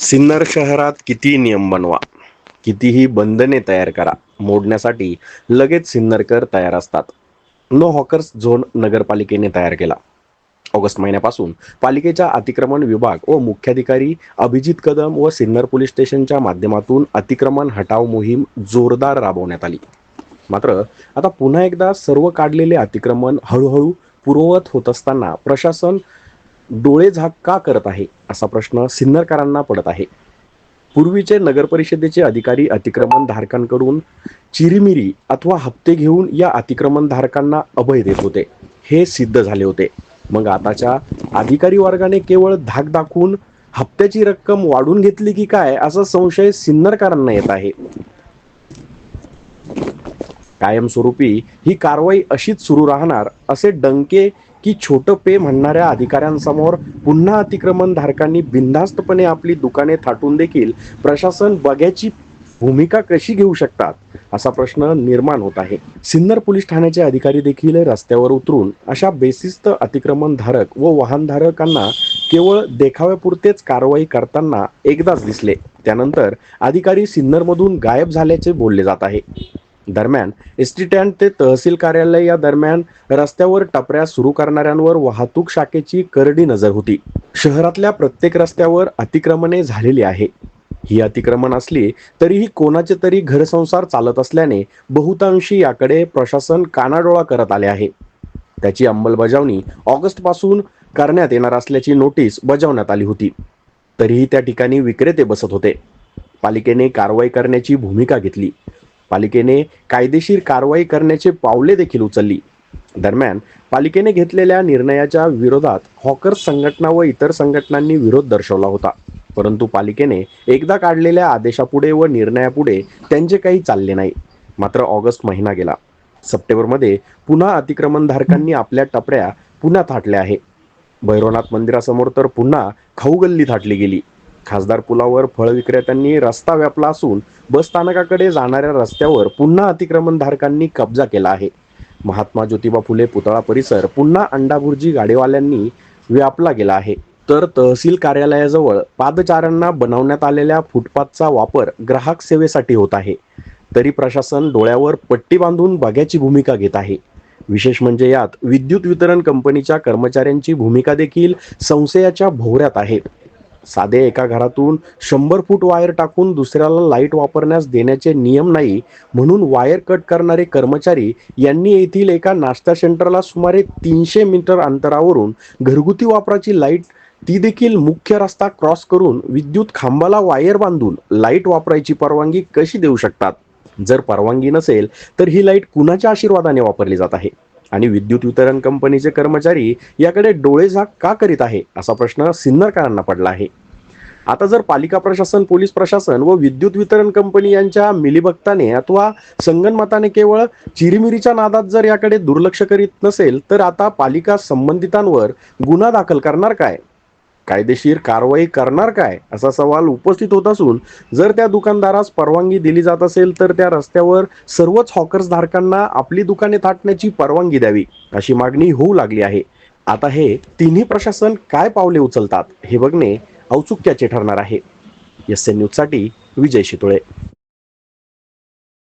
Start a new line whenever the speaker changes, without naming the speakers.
सिन्नर शहरात किती नियम बनवा? कितीही बंधने तयार करा. मोडण्यासाठी लगेच सिन्नरकर तयार असतात. नो हॉकर्स झोन नगरपालिकेने तयार केला. ऑगस्ट महिन्यापासून पालिकेच्या अतिक्रमण विभाग व मुख्याधिकारी अभिजित कदम व सिन्नर पोलीस स्टेशनच्या माध्यमातून अतिक्रमण हटाव मोहीम जोरदार राबवण्यात आली. मात्र आता पुन्हा एकदा सर्व काढलेले अतिक्रमण हळूहळू पूर्ववत होत असताना प्रशासन डोळे झाक का करत आहे असा प्रश्न सिन्नरकरांना पडत आहे. पूर्वीचे नगरपरिषदेचे अधिकारी अतिक्रमण धारकांकडून चिरीमिरी अथवा हप्ते घेऊन या अतिक्रमण धारकांना अभय देत होते. हे सिद्ध झाले होते. मग आताच्या अधिकारी वर्गाने केवळ धाक दाखवून हप्त्याची रक्कम वाढून घेतली की काय असा संशय सिन्नरकरांना येत आहे. कायमस्वरूपी ही कारवाई अशीच सुरू राहणार असे डंके की छोटं पे म्हणणाऱ्या अधिकाऱ्यांसमोर पुन्हा अतिक्रमण धारकांनी बिनधास्तपणे आपली दुकाने थाटून देखील प्रशासन बघ्याची भूमिका कशी घेऊ शकतात असा प्रश्न निर्माण होत आहे. सिन्नर पोलीस ठाण्याचे अधिकारी देखील रस्त्यावर उतरून अशा बेसिस्त अतिक्रमण धारक व वाहनधारकांना केवळ देखाव्यापुरतेच कारवाई करताना एकदाच दिसले. त्यानंतर अधिकारी सिन्नरमधून गायब झाल्याचे बोलले जात आहे. दरम्यान एसटी स्टँड ते तहसील कार्यालय या दरम्यान रस्त्यावर टपऱ्या सुरू करणाऱ्यांवर वाहतूक शाखेची करडी नजर होती. शहरातल्या प्रत्येक रस्त्यावर अतिक्रमणे झालेली आहे. ही अतिक्रमण असली तरीही कोणाचे तरी घरसंसार चालत असल्याने बहुतांशी याकडे प्रशासन कानाडोळा करत आले आहे. त्याची अंमलबजावणी ऑगस्टपासून करण्यात येणार असल्याची नोटीस बजावण्यात आली होती. तरीही त्या ठिकाणी विक्रेते बसत होते. पालिकेने कारवाई करण्याची भूमिका घेतली. पालिकेने कायदेशीर कारवाई करण्याचे पावले देखील उचलली. दरम्यान पालिकेने घेतलेल्या निर्णयाच्या विरोधात हॉकर्स संघटना व इतर संघटनांनी विरोध दर्शवला होता. परंतु पालिकेने एकदा काढलेल्या आदेशापुढे व निर्णयापुढे त्यांचे काही चालले नाही. मात्र ऑगस्ट महिना गेला. सप्टेंबरमध्ये पुन्हा अतिक्रमणधारकांनी आपल्या टपऱ्या पुन्हा थाटल्या आहे. भैरवनाथ मंदिरासमोर तर पुन्हा खाऊगल्ली थाटली गेली. खासदार पुलावर फळ विक्रेत्यांनी रस्ता व्यापला असून बस स्थानकाकडे जाणाऱ्या रस्त्यावर पुन्हा अतिक्रमणधारकांनी कब्जा केला आहे. महात्मा ज्योतिबा फुले पुतळा परिसर पुन्हा अंडाभुर्जी गाडीवाल्यांनी व्यापला गेला आहे. तर तहसील कार्यालयाजवळ पादचाऱ्यांना बनवण्यात आलेल्या फुटपाथचा वापर ग्राहक सेवेसाठी होत आहे. तरी प्रशासन डोळ्यावर पट्टी बांधून बघ्याची भूमिका घेत आहे. विशेष म्हणजे यात विद्युत वितरण कंपनीच्या कर्मचाऱ्यांची भूमिका देखील संशयाच्या भोवऱ्यात आहे. साधे एका घरातून शंभर फूट वायर टाकून दुसऱ्याला लाइट वापरण्यास देण्याचे नियम नाही म्हणून वायर कट करणारे कर्मचारी यांनी येथील एका नाश्ता सेंटरला सुमारे तीनशे मीटर अंतरावरून घरगुती वापराची लाइट ती देखील मुख्य रस्ता क्रॉस करून विद्युत खांबाला वायर बांधून लाइट वापरायची परवानगी कशी देऊ शकतात? जर परवानगी नसेल तर ही लाइट कुणाच्या आशीर्वादाने वापरली जात आहे? आणि विद्युत वितरण कंपनीचे कर्मचारी याकडे डोळे झाक का करीत आहे असा प्रश्न सिन्नरकरांना पडला आहे. आता जर पालिका प्रशासन पोलीस प्रशासन व विद्युत वितरण कंपनी यांच्या मिलीभक्ताने अथवा संगनमताने केवळ चिरमिरीच्या नादात जर याकडे दुर्लक्ष करीत नसेल तर आता पालिका संबंधितांवर गुन्हा दाखल करणार काय? कायदेशीर कारवाई करणार काय असा सवाल उपस्थित होत असून जर त्या दुकानदारास परवानगी दिली जात असेल तर त्या रस्त्यावर सर्वच हॉकर्स धारकांना आपली दुकाने थाटण्याची परवानगी द्यावी अशी मागणी होऊ लागली आहे. आता हे तिन्ही प्रशासन काय पावले उचलतात हे बघणे औत्सुक्याचे ठरणार आहे. एस एन न्यूजसाठी विजय शितोळे.